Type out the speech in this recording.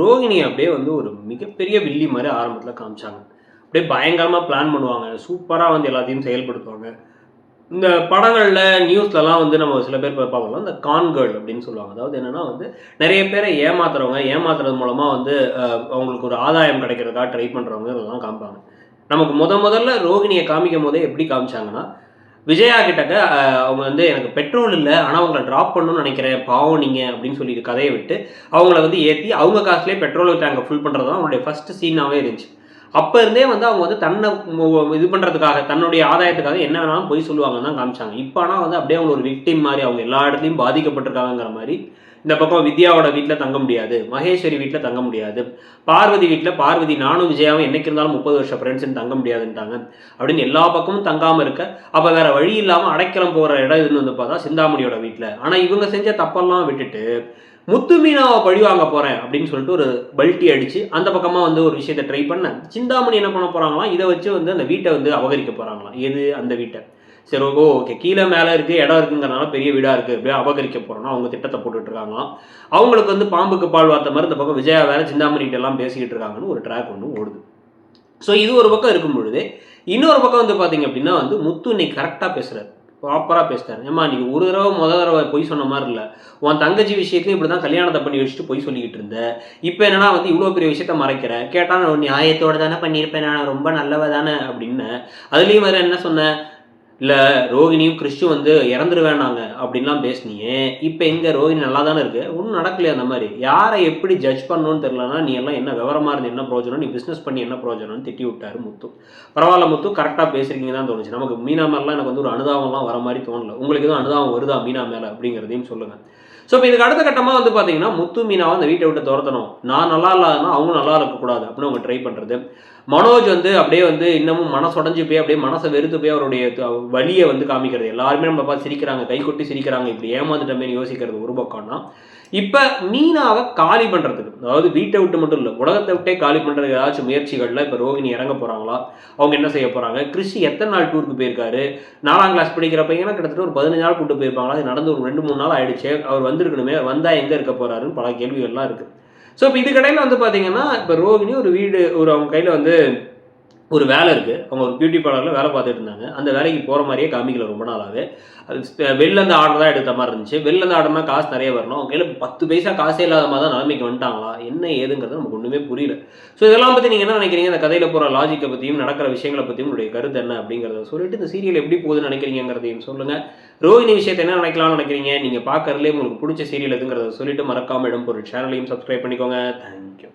ரோகிணி அப்படியே வந்து ஒரு மிகப்பெரிய வில்லி மாதிரி ஆரம்பத்தில் காமிச்சாங்க. அப்படியே பயங்கரமாக பிளான் பண்ணுவாங்க. சூப்பராக வந்து எல்லாத்தையும் செயல்படுத்துவாங்க. இந்த படங்களில் நியூஸ்லலாம் வந்து நம்ம சில பேர் பார்க்கலாம். இந்த கான் கேர்ள் அப்படின்னு சொல்லுவாங்க. அதாவது என்னென்னா வந்து நிறைய பேரை ஏமாத்துறவங்க ஏமாத்துறது மூலமாக வந்து அவங்களுக்கு ஒரு ஆதாயம் கிடைக்கிறதுக்காக ட்ரை பண்ணுறவங்க இதெல்லாம் காமிப்பாங்க. நமக்கு முத முதல்ல ரோகிணியை காமிக்கும் போதே எப்படி காமிச்சாங்கன்னா விஜயா கிட்டக்க அவங்க வந்து எனக்கு பெட்ரோல் இல்லை ஆனால் அவங்கள ட்ராப் பண்ணணும்னு நினைக்கிறேன் பாவம் நீங்கள் அப்படின்னு சொல்லி கதையை விட்டு அவங்கள வந்து ஏற்றி அவங்க காசுலேயே பெட்ரோல் டேங்கை ஃபுல் பண்ணுறது தான் அவங்களுடைய ஃபஸ்ட்டு சீனாகவே இருந்துச்சு. அப்போ இருந்தே வந்து அவங்க வந்து தன்னை இது பண்ணுறதுக்காக தன்னுடைய ஆதாயத்துக்காக என்ன வேணாலும் பொய் சொல்லுவாங்கன்னு தான் காமிச்சாங்க. இப்போ ஆனால் வந்து அப்படியே அவங்க ஒரு விக்டிம் மாதிரி அவங்க எல்லா இடத்துலையும் பாதிக்கப்பட்டிருக்காங்கிற மாதிரி இந்த பக்கம் வித்யாவோட வீட்டில் தங்க முடியாது. மகேஸ்வரி வீட்டில் தங்க முடியாது. பார்வதி வீட்டில் பார்வதி நானும் விஜயாவும் என்னைக்கு இருந்தாலும் முப்பது வருஷம் ஃப்ரெண்ட்ஸ்னு தங்க முடியாதுன்ட்டாங்க. அப்படின்னு எல்லா பக்கமும் தங்காமல் இருக்க அப்போ வேற வழி இல்லாமல் அடைக்கலம் போகிற இடம் இதுன்னு வந்து பார்த்தா சிந்தாமணியோட வீட்டில் ஆனால் இவங்க செஞ்ச தப்பெல்லாம் விட்டுட்டு முத்து மீனாவை பழி வாங்க போகிறேன் அப்படின்னு சொல்லிட்டு ஒரு பல்ட்டி அடித்து அந்த பக்கமாக வந்து ஒரு விஷயத்தை ட்ரை பண்ண சிந்தாமணி என்ன பண்ண போகிறாங்களாம் இதை வச்சு வந்து அந்த வீட்டை வந்து அபகரிக்க போகிறாங்களாம் எது அந்த வீட்டை? சரி ஓ ஓகே. கீழே மேலே இருக்குது இடம் இருக்குங்கிறனால பெரிய வீடாக இருக்குது அப்படியே அபகரிக்க போகிறோம்னா அவங்க திட்டத்தை போட்டுட்ருக்காங்களாம் அவங்களுக்கு வந்து பாம்புக்கு பால் வார்த்த மாதிரி இந்த பக்கம் விஜயா வேற சிந்தாமணிகிட்ட எல்லாம் பேசிக்கிட்டு இருக்காங்கன்னு ஒரு ட்ராக் ஒன்று ஓடுது. ஸோ இது ஒரு பக்கம் இருக்கும் பொழுது இன்னொரு பக்கம் வந்து பார்த்தீங்க அப்படின்னா வந்து முத்து இன்னைக்கு கரெக்டாக பேசுகிறார் ப்ராப்பராக பேசுறாரு. ஏமா நீ ஒரு தடவை முத தடவை பொய் சொன்ன மாதிரி இல்லை. உன் தங்கச்சி விஷயத்தையும் இப்படி தான் கல்யாணத்தை பண்ணி வச்சுட்டு பொய் சொல்லிக்கிட்டு இருந்த. இப்போ என்னன்னா வந்து இவ்வளோ பெரிய விஷயத்த மறைக்கிற. கேட்டால் நான் நியாயத்தோட தானே பண்ணியிருப்பேன். நான் ரொம்ப நல்லவ தானே அப்படின்னு. அதுலேயும் வேறு என்ன சொன்னேன் இல்லை ரோகிணியும் கிறிஸ்டும் வந்து இறந்துருவேனாங்க அப்படின்லாம் பேசினியே. இப்போ எங்கே ரோகிணி நல்லா தானே இருக்கு? ஒன்றும் நடக்கலையே அந்த மாதிரி. யாரை எப்படி ஜட்ஜ் பண்ணணும்னு தெரிலனா நீ எல்லாம் என்ன விவரமாக இருந்து என்ன ப்ரோஜனம் நீ பிஸ்னஸ் பண்ணி என்ன ப்ரோஜனம்னு திட்டி விட்டாரு முத்து. பரவாயில்ல முத்து கரெக்டாக பேசுகிறீங்க தான் தோணுச்சு. நமக்கு மீனா மேலாம் எனக்கு வந்து ஒரு அனுதாபம்லாம் வர மாதிரி தோணல. உங்களுக்கு எதுவும் அனுதாபம் வருதா மீனா மேலே அப்படிங்கிறதையும் சொல்லுங்கள் ஸோ இப்போ இதுக்கு அடுத்த கட்டமாக வந்து பார்த்தீங்கன்னா முத்து மீனாவை அந்த வீட்டை விட்டு துரத்தணும். நான் நல்லா இல்லாதனா அவங்க நல்லா இருக்கக்கூடாது அப்படின்னு அவங்க ட்ரை பண்ணுறது மனோஜ் வந்து அப்படியே வந்து இன்னமும் மனசுடைஞ்சு போய் அப்படியே மனசை வெறுத்து போய் அவருடைய வழியை வந்து காமிக்கிறது. எல்லாருமே நம்ம பார்த்து சிரிக்கிறாங்க கை கொட்டி சிரிக்கிறாங்க இப்படி ஏமாந்துட்டோமேனு யோசிக்கிறது ஒரு பக்கம்னா இப்போ மீனாவை காலி பண்ணுறதுக்கு அதாவது வீட்டை விட்டு மட்டும் இல்லை உலகத்தை விட்டே காலி பண்ணுறதுக்கு ஏதாச்சும் முயற்சிகளில் இப்போ ரோகிணி இறங்க போகிறாங்களா அவங்க என்ன செய்ய போகிறாங்க கிறிஷி எத்தனை நாள் டூருக்கு போயிருக்காரு? நாலாம் கிளாஸ் படிக்கிற பையனா கிட்டத்தட்ட ஒரு பதினஞ்சு நாள் கூட்டு போயிருப்பாங்களா? அது நடந்து ஒரு ரெண்டு மூணு நாள் ஆயிடுச்சு. அவர் வந்திருக்கணுமே வந்தால் எங்கே இருக்க போகிறாருன்னு பல கேள்விகள்லாம் இருக்குது ஸோ இப்போ இதுக்கடையில் வந்து பார்த்தீங்கன்னா இப்போ ரோகிணி ஒரு வீடு ஒரு அவங்க கையில் வந்து ஒரு வேலை இருக்குது அவங்க ஒரு பியூட்டி பார்லரில் வேலை பார்த்துட்டு இருந்தாங்க. அந்த வேலைக்கு போகிற மாதிரியே காமிக்கல ரொம்ப நாளாகவே அது ஆர்டர் தான் எடுத்த மாதிரி இருந்துச்சு. வெளிலேருந்து ஆர்டர்னா காசு நிறைய வரணும். அவங்க கையில் பத்து பைசா காசே இல்லாத மாதிரி தான் நிலைமைக்கு வந்துட்டாங்களா? என்ன ஏதுங்கிறது நமக்கு ஒன்றுமே புரியல. ஸோ இதெல்லாம் பற்றி நீங்கள் என்ன நினைக்கிறீங்க? இந்த கதையில் போகிற லாஜிக்கை பற்றியும் நடக்கிற விஷயங்களை பற்றியும் உங்களுடைய கருத்து என்ன அப்படிங்கிறத சொல்லிட்டு இந்த சீரியல் எப்படி போகுதுன்னு நினைக்கிறீங்கிறதையும் சொல்லுங்கள் ரோஹிணி விஷயத்தை என்ன நினைக்கலாம்னு நினைக்கிறீங்க? நீங்கள் பார்க்கறதுலேயே உங்களுக்கு பிடிச்ச சீரியல் எதுங்கிறத சொல்லிட்டு மறக்காம இடம் பொருள் சேனலையும் சப்ஸ்கிரைப் பண்ணிக்கோங்க. தேங்க்யூ